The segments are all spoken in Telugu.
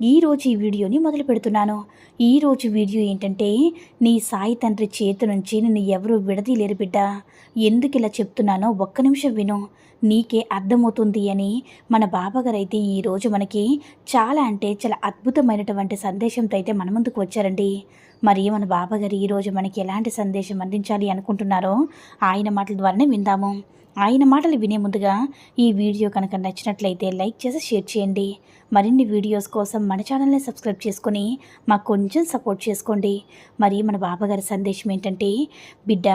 ఈరోజు ఈ వీడియోని మొదలు పెడుతున్నాను. ఈరోజు వీడియో ఏంటంటే నీ సాయి తండ్రి చేతి నుంచి నిన్ను ఎవరు విడదీలేరు బిడ్డ. ఎందుకు ఇలా చెప్తున్నానో ఒక్క నిమిషం విను. నీకే అర్థమవుతుంది అని మన బాబాగారు అయితే ఈరోజు మనకి చాలా అంటే చాలా అద్భుతమైనటువంటి సందేశంతో అయితే మన ముందుకు వచ్చారండి. మరి మన బాబాగారు ఈరోజు మనకి ఎలాంటి సందేశం అందించాలి అనుకుంటున్నారో ఆయన మాటల ద్వారానే విందాము. ఆయన మాటలు వినే ముందుగా ఈ వీడియో కనుక నచ్చినట్లయితే లైక్ చేసి షేర్ చేయండి. మరిన్ని వీడియోస్ కోసం మన ఛానల్ని సబ్స్క్రైబ్ చేసుకుని మాకు కొంచెం సపోర్ట్ చేసుకోండి. మరి మన బాబాగారి సందేశం ఏంటంటే బిడ్డ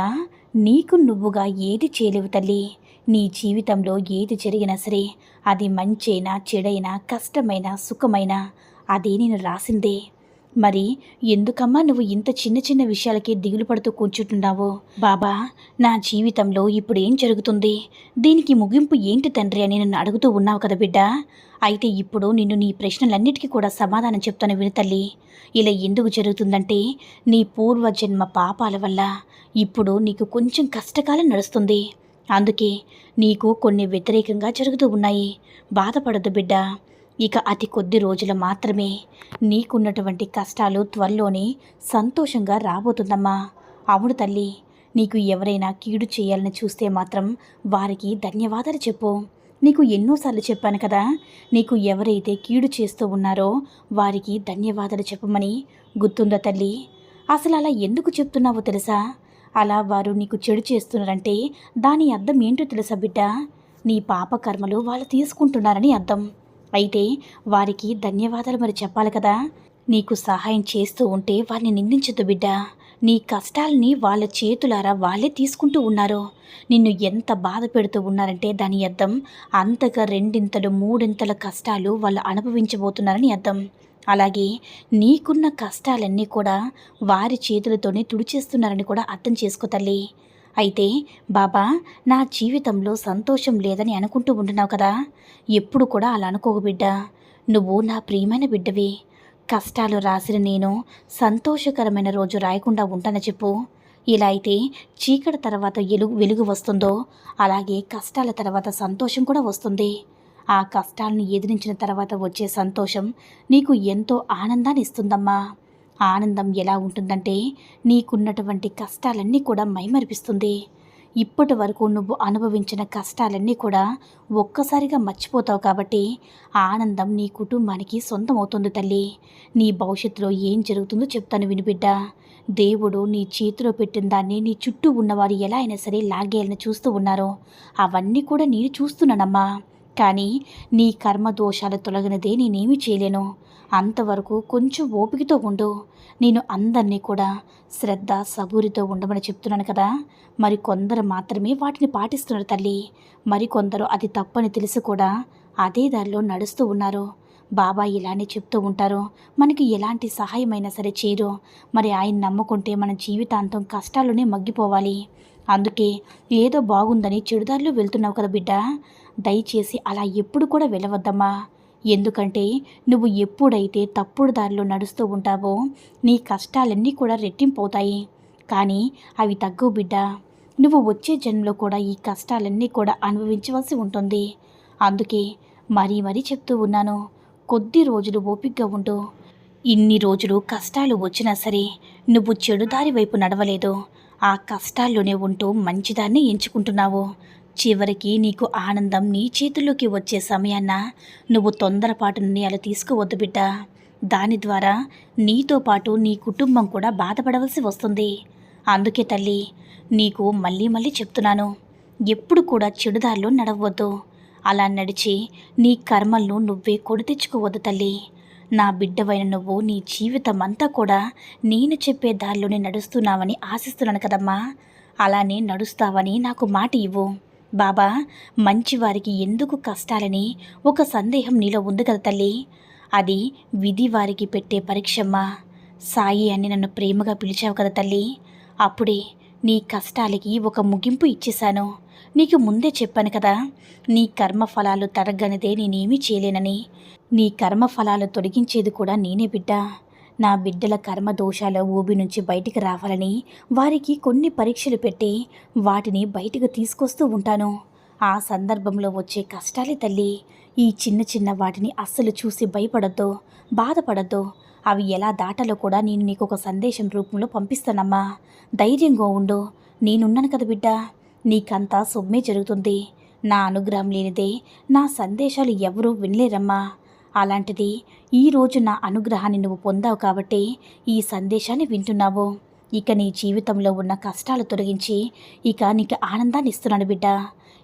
నీకు నువ్వుగా ఏది చేయలేవు తల్లి. నీ జీవితంలో ఏది జరిగినా సరే అది మంచైనా చెడైనా కష్టమైన సుఖమైనా అదే నేను రాసిందే. మరి ఎందుకమ్మా నువ్వు ఇంత చిన్న చిన్న విషయాలకి దిగులు పడుతూ కూర్చుంటున్నావు? బాబా నా జీవితంలో ఇప్పుడు ఏం జరుగుతుంది? దీనికి ముగింపు ఏంటి తండ్రి అని నన్ను అడుగుతూ ఉన్నావు కదా బిడ్డ. అయితే ఇప్పుడు నిన్ను నీ ప్రశ్నలన్నిటికీ కూడా సమాధానం చెప్తాను వినతల్లి ఇలా ఎందుకు జరుగుతుందంటే నీ పూర్వజన్మ పాపాల వల్ల ఇప్పుడు నీకు కొంచెం కష్టకాలం నడుస్తుంది. అందుకే నీకు కొన్ని వ్యతిరేకంగా జరుగుతూ ఉన్నాయి. బాధపడద్దు బిడ్డ. ఇక అతి కొద్ది రోజులు మాత్రమే నీకున్నటువంటి కష్టాలు త్వరలోనే సంతోషంగా రాబోతుందమ్మా. అవును తల్లి నీకు ఎవరైనా కీడు చేయాలని చూస్తే మాత్రం వారికి ధన్యవాదాలు చెప్పు. నీకు ఎన్నోసార్లు చెప్పాను కదా నీకు ఎవరైతే కీడు చేస్తూ ఉన్నారో వారికి ధన్యవాదాలు చెప్పమని. గుర్తుందా తల్లి అసలు అలా ఎందుకు చెప్తున్నావో తెలుసా? అలా వారు నీకు చెడు చేస్తున్నారంటే దాని అర్థం ఏంటో తెలుసా బిడ్డ? నీ పాప కర్మలు వాళ్ళు తీసుకుంటున్నారని అర్థం. అయితే వారికి ధన్యవాదాలు మరి చెప్పాలి కదా. నీకు సహాయం చేస్తూ ఉంటే వారిని నిందించొద్దు బిడ్డ. నీ కష్టాలని వాళ్ళ చేతులారా వాళ్ళే తీసుకుంటూ ఉన్నారు. నిన్ను ఎంత బాధ పెడుతూ ఉన్నారంటే దాని అర్థం అంతగా రెండింతలు మూడింతల కష్టాలు వాళ్ళు అనుభవించబోతున్నారని అర్థం. అలాగే నీకున్న కష్టాలన్నీ కూడా వారి చేతులతోనే తుడిచేస్తున్నారని కూడా అర్థం చేసుకో తల్లి. అయితే బాబా నా జీవితంలో సంతోషం లేదని అనుకుంటూ ఉంటున్నావు కదా? ఎప్పుడు కూడా అలా అనుకోకు బిడ్డ. నువ్వు నా ప్రియమైన బిడ్డవి. కష్టాలు రాసిన నేను సంతోషకరమైన రోజు రాయకుండా ఉంటానని చెప్పు. ఇలా అయితే చీకటి తర్వాత ఎలుగు వెలుగు వస్తుందో అలాగే కష్టాల తర్వాత సంతోషం కూడా వస్తుంది. ఆ కష్టాలను ఎదిరించిన తర్వాత వచ్చే సంతోషం నీకు ఎంతో ఆనందాన్ని ఇస్తుందమ్మా. ఆనందం ఎలా ఉంటుందంటే నీకున్నటువంటి కష్టాలన్నీ కూడా మైమరిపిస్తుంది. ఇప్పటి వరకు నువ్వు అనుభవించిన కష్టాలన్నీ కూడా ఒక్కసారిగా మర్చిపోతావు కాబట్టి ఆనందం నీ కుటుంబానికి సొంతమవుతుంది తల్లి. నీ భవిష్యత్తులో ఏం జరుగుతుందో చెప్తాను వినిబిడ్డ దేవుడు నీ చేతిలో పెట్టిన దాన్ని నీ చుట్టూ ఉన్నవారు ఎలా అయినా సరే లాగేయాలని చూస్తూ ఉన్నారో. అవన్నీ కూడా నేను చూస్తున్నానమ్మా. కానీ నీ కర్మ దోషాలు తొలగినదే నేనేమీ చేయలేను. అంతవరకు కొంచెం ఓపికతో ఉండు. నేను అందరినీ కూడా శ్రద్ధ సబూరితో ఉండమని చెప్తున్నాను కదా. మరి కొందరు మాత్రమే వాటిని పాటిస్తున్నారు తల్లి. మరి కొందరు అది తప్పని తెలిసి కూడా అదే దారిలో నడుస్తూ ఉన్నారు. బాబా ఇలానే చెప్తూ ఉంటారు. మనకి ఎలాంటి సహాయమైనా సరే చేయరు. మరి ఆయన నమ్ముకుంటే మన జీవితాంతం కష్టాల్లోనే మగ్గిపోవాలి. అందుకే ఏదో బాగుందని చెడుదారిలో వెళ్తున్నావు కదా బిడ్డ. దయచేసి అలా ఎప్పుడు కూడా వెళ్ళవద్దమ్మా. ఎందుకంటే నువ్వు ఎప్పుడైతే తప్పుడు దారిలో నడుస్తూ ఉంటావో నీ కష్టాలన్నీ కూడా రెట్టింపవుతాయి కానీ అవి తగ్గు బిడ్డ. నువ్వు వచ్చే జన్మలో కూడా ఈ కష్టాలన్నీ కూడా అనుభవించవలసి ఉంటుంది. అందుకే మరీ మరీ చెప్తూ ఉన్నాను కొద్ది రోజులు ఓపికగా ఉండు. ఇన్ని రోజులు కష్టాలు వచ్చినా సరే నువ్వు చెడు దారి వైపు నడవలేదు. ఆ కష్టాల్లోనే ఉంటూ మంచిదాన్ని ఎంచుకుంటున్నావు. చివరికి నీకు ఆనందం నీ చేతుల్లోకి వచ్చే సమయాన్న. నువ్వు తొందరపాటు అలా తీసుకోవద్దు బిడ్డ. దాని ద్వారా నీతో పాటు నీ కుటుంబం కూడా బాధపడవలసి వస్తుంది. అందుకే తల్లి నీకు మళ్ళీ మళ్ళీ చెప్తున్నాను. ఎప్పుడు కూడా చెడుదారిలో నడవద్దు. అలా నడిచి నీ కర్మలను నువ్వే కొడి తెచ్చుకోవద్దు తల్లి. నా బిడ్డవైన నువ్వు నీ జీవితం అంతా కూడా నేను చెప్పే దారిలోనే నడుస్తున్నావని ఆశిస్తున్నాను కదమ్మా. అలానే నడుస్తావని నాకు మాట ఇవ్వు. బాబా మంచివారికి ఎందుకు కష్టాలని ఒక సందేహం నీలో ఉంది కదా తల్లి? అది విధి వారికి పెట్టే పరీక్షమ్మా. సాయి అని నన్ను ప్రేమగా పిలిచావు కదా తల్లి. అప్పుడే నీ కష్టాలకి ఒక ముగింపు ఇచ్చేశాను. నీకు ముందే చెప్పాను కదా నీ కర్మఫలాలు తరగనిదే నేనేమీ చేయలేనని. నీ కర్మఫలాలు తొలగించేది కూడా నేనే బిడ్డ. నా బిడ్డల కర్మ దోషాల ఊబి నుంచి బయటికి రావాలని వారికి కొన్ని పరీక్షలు పెట్టి వాటిని బయటకు తీసుకొస్తూ ఉంటాను. ఆ సందర్భంలో వచ్చే కష్టాలే తల్లి. ఈ చిన్న చిన్న వాటిని అస్సలు చూసి భయపడద్దు బాధపడద్దు. అవి ఎలా దాటాలో కూడా నేను నీకు ఒక సందేశం రూపంలో పంపిస్తానమ్మా. ధైర్యంగా ఉండు. నేనున్నాను కదా బిడ్డ. నీకంతా సొమ్మే జరుగుతుంది. నా అనుగ్రహం లేనిదే నా సందేశాలు ఎవరూ వినలేరమ్మా. అలాంటిది ఈరోజు నా అనుగ్రహాన్ని నువ్వు పొందావు కాబట్టి ఈ సందేశాన్ని వింటున్నావు. ఇక నీ జీవితంలో ఉన్న కష్టాలు తొలగించి ఇక నీకు ఆనందాన్ని ఇస్తున్నాను బిడ్డ.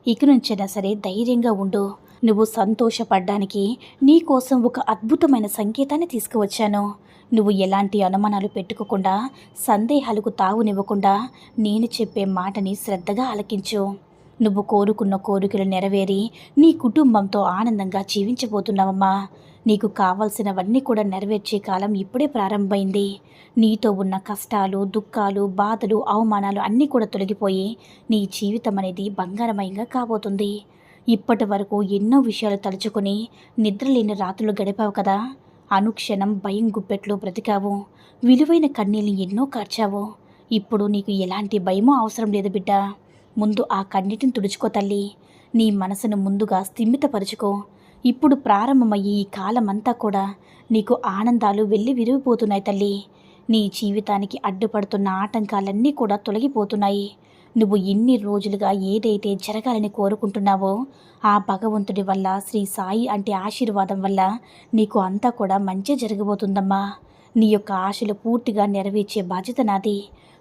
ఇక నుంచైనా సరే ధైర్యంగా ఉండు. నువ్వు సంతోషపడ్డానికి నీ కోసం ఒక అద్భుతమైన సంకేతాన్ని తీసుకువచ్చాను. నువ్వు ఎలాంటి అనుమానాలు పెట్టుకోకుండా సందేహాలకు తావునివ్వకుండా నేను చెప్పే మాటని శ్రద్ధగా ఆలకించు. నువ్వు కోరుకున్న కోరికలు నెరవేరి నీ కుటుంబంతో ఆనందంగా జీవించబోతున్నావమ్మా. నీకు కావలసినవన్నీ కూడా నెరవేర్చే కాలం ఇప్పుడే ప్రారంభమైంది. నీతో ఉన్న కష్టాలు దుఃఖాలు బాధలు అవమానాలు అన్నీ కూడా తొలగిపోయి నీ జీవితం అనేది బంగారమయంగా కాబోతుంది. ఇప్పటి వరకు ఎన్నో విషయాలు తలుచుకొని నిద్రలేని రాత్రులు గడిపావు కదా. అనుక్షణం భయం గుప్పెట్లో బ్రతికావు. విలువైన కన్నీళ్ళని ఎన్నో కార్చావు. ఇప్పుడు నీకు ఎలాంటి భయమూ అవసరం లేదు బిడ్డ. ముందు ఆ కన్నిటిని తుడుచుకో తల్లి. నీ మనసును ముందుగా స్థిమితపరుచుకో. ఇప్పుడు ప్రారంభమయ్యే ఈ కాలమంతా కూడా నీకు ఆనందాలు వెళ్ళి విరిగిపోతున్నాయి తల్లి. నీ జీవితానికి అడ్డుపడుతున్న ఆటంకాలన్నీ కూడా తొలగిపోతున్నాయి. నువ్వు ఇన్ని రోజులుగా ఏదైతే జరగాలని కోరుకుంటున్నావో ఆ భగవంతుడి వల్ల శ్రీ సాయి అంటే ఆశీర్వాదం వల్ల నీకు అంతా కూడా మంచి జరగబోతుందమ్మా. నీ యొక్క ఆశలు పూర్తిగా నెరవేర్చే బాధ్యత నాది.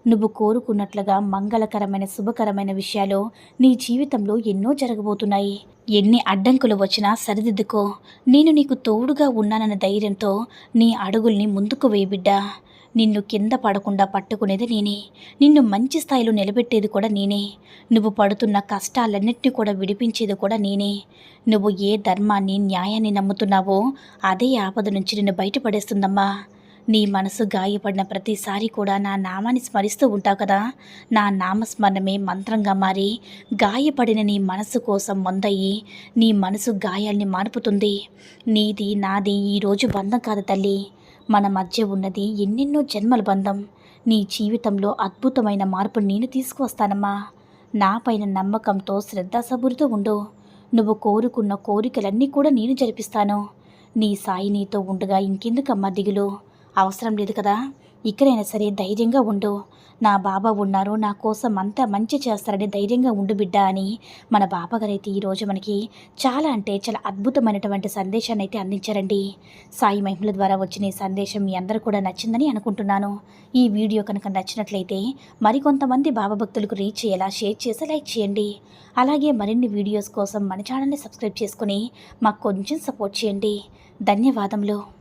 నువ్వు కోరుకున్నట్లుగా మంగళకరమైన శుభకరమైన విషయాలు నీ జీవితంలో ఎన్నో జరగబోతున్నాయి. ఎన్ని అడ్డంకులు వచ్చినా సరిదిద్దుకో. నేను నీకు తోడుగా ఉన్నానన్న ధైర్యంతో నీ అడుగుల్ని ముందుకు వేయబిడ్డా నిన్ను కింద పడకుండా పట్టుకునేది నేనే. నిన్ను మంచి స్థాయిలో నిలబెట్టేది కూడా నేనే. నువ్వు పడుతున్న కష్టాలన్నింటినీ కూడా విడిపించేది కూడా నేనే. నువ్వు ఏ ధర్మాన్ని న్యాయాన్ని నమ్ముతున్నావో అదే ఆపద నుంచి నిన్ను బయటపడేస్తుందమ్మా. నీ మనసు గాయపడిన ప్రతిసారి కూడా నా నామాన్ని స్మరిస్తూ ఉంటావు కదా. నా నామస్మరణమే మంత్రంగా మారి గాయపడిన నీ మనసు కోసం మొందయ్యి నీ మనసు గాయాల్ని మార్పుతుంది. నీది నాది ఈరోజు బంధం కాదు తల్లి. మన మధ్య ఉన్నది ఎన్నెన్నో జన్మల బంధం. నీ జీవితంలో అద్భుతమైన మార్పు నేను తీసుకువస్తానమ్మా. నా పైన నమ్మకంతో శ్రద్ధాసబురితో ఉండు. నువ్వు కోరుకున్న కోరికలన్నీ కూడా నేను జరిపిస్తాను. నీ సాయి నీతో ఉండగా ఇంకెందుకమ్మా దిగులు? అవసరం లేదు కదా. ఇక్కడైనా సరే ధైర్యంగా ఉండు. నా బాబా ఉన్నారు. నా కోసం అంతా మంచి చేస్తారని ధైర్యంగా ఉండు బిడ్డ అని మన బాబాగారు అయితే ఈరోజు మనకి చాలా అంటే చాలా అద్భుతమైనటువంటి సందేశాన్ని అయితే అందించారండి. సాయి మహిమల ద్వారా వచ్చిన ఈ సందేశం మీ అందరూ కూడా నచ్చిందని అనుకుంటున్నాను. ఈ వీడియో కనుక నచ్చినట్లయితే మరికొంతమంది బాబా భక్తులకు రీచ్ అయ్యేలా షేర్ చేసి లైక్ చేయండి. అలాగే మరిన్ని వీడియోస్ కోసం మన ఛానల్ని సబ్స్క్రైబ్ చేసుకుని మాకు కొంచెం సపోర్ట్ చేయండి. ధన్యవాదములు.